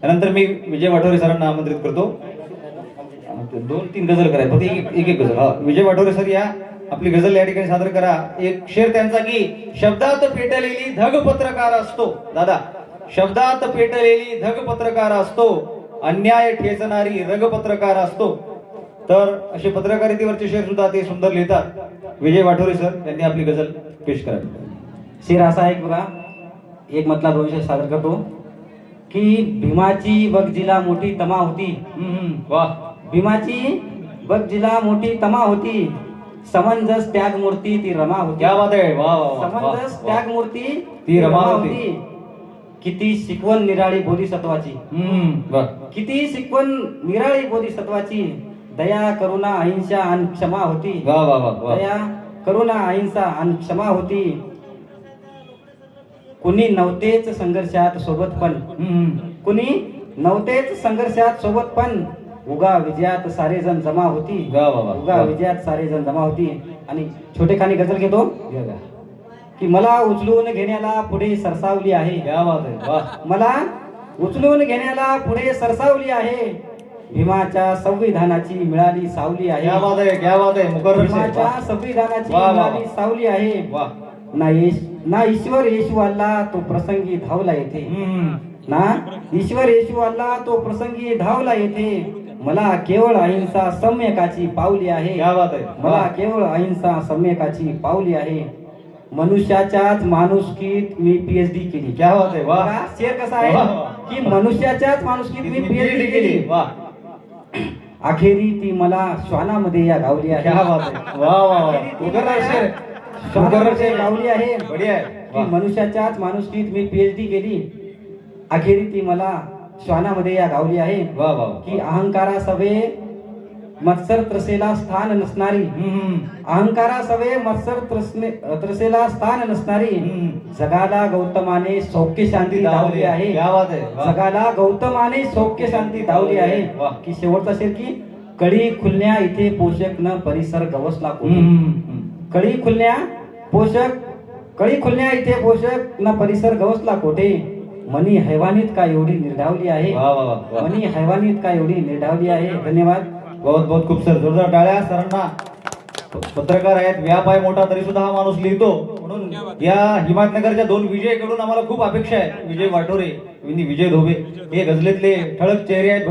त्यानंतर मी विजय वाठोरे सरांना आमंत्रित करतो. दोन तीन गझल कराय फक्त एक एक- एक गझल. हा विजय वाठोरे सर या आपली गझल या ठिकाणी सादर करा. एक शेर त्यांचा की शब्दात पेटलेली धग पत्रकार असतो. दादा शब्दात पेटलेली धग पत्रकार असतो. अन्याय ठेचणारी रग पत्रकार असतो. तर असे पत्रकारितेवरचे शेर सुद्धा ते सुंदर लिहितात. विजय वाठोरे सर यांनी आपली गझल पेश करावी शेर असा एक बघा. एक मतला दोन शेर सादर करतो. की भीमाची बगजीला मोठी तमा होती. भीमाची बगजीला मोठी तमा होती. समंजस त्याग मूर्ती ती रमा होती. क्या बात आहे. वा वा, समंजस. त्याग मूर्ती ती रमा होती. किती शिकवण निराळी बोधिसत्वाची. किती शिकवण निराळी बोधिसत्वाची. दया करुणा अहिंसा आणि क्षमा होती. वा वा वा दया करुणा अहिंसा आणि क्षमा होती. कुणी नव्हतेच संघर्षात सोबत पण. कुणी नव्हतेच संघर्षात सोबत पण. उगा विजयात सारे जण जमा होती. उगा. विजयात सारे जण जमा होती. आणि छोटे खानी गजल घेतो. की मला उचलून घेण्याला पुढे सरसावली आहे. मला उचलून घेण्याला पुढे सरसावली आहे. भीमाच्या संविधानाची मिळाली सावली आहे. भीमाच्या. संविधानाची. मिळाली सावली आहे. वा ना येश ना ईश्वर येशू आला तो प्रसंगी धावला येथे. ना ईश्वर येशू आला तो प्रसंगी धावला येथे. मला केवळ अहिंसा सम्यकाची पावली आहे. क्या बात आहे. मला. केवळ अहिंसा सम्यकाची पावली आहे. मनुष्याच्याच माणुसकीत मी पीएचडी केली. क्या बात आहे. वा. शेर कसा आहे. की मनुष्याच्याच माणुसकीत मी पीएचडी केली. वा. अखेरी ती मला श्वानामध्ये या गावली आहे. वा वा वा. अखेरी ती मुकर्रर मला शेर मुकर्रर श्वानामध्ये शेर गावली आहे बढिया आहे की वा. मनुष्याच्याच माणुसकीत मी पीएचडी केली अखेरी ती मला श्वानामध्ये या गावली आहे वा. की अहंकारा सवे मत्सर त्रसेला स्थान नसणारी अहंकारा सवे मत्सर त्रसने त्रसेला स्थान नसणारी हम्म. जगाला गौतमाने सौख्य शांती दावली आहे वा. जगाला गौतमाने सौख्य शांती दावली आहे वा. की शेवटचा शेर की कडी खुलण्या इथे पोषक न परिसर गवसला कोणी हम्म. कळी खुलण्या पोषक कळी खुलण्या इथे पोषक न परिसर गवसला कोठे? मनी हैवानीत का एवढी निर्धावली आहे. मनी हैवानीत का एवढी निर्धावली आहे? धन्यवाद. बहुत बहुत खूप सर. जोरदार टाळ्या सरांना. पत्रकार आहेत व्याप आहे मोठा तरी सुद्धा हा माणूस लिहितो. म्हणून या हिमायतनगरच्या दोन विजयकडून आम्हाला खूप अपेक्षा आहे. विजय वाटोरे विजय धोबे. हे गझलेतले ठळक चेहरे आहेत.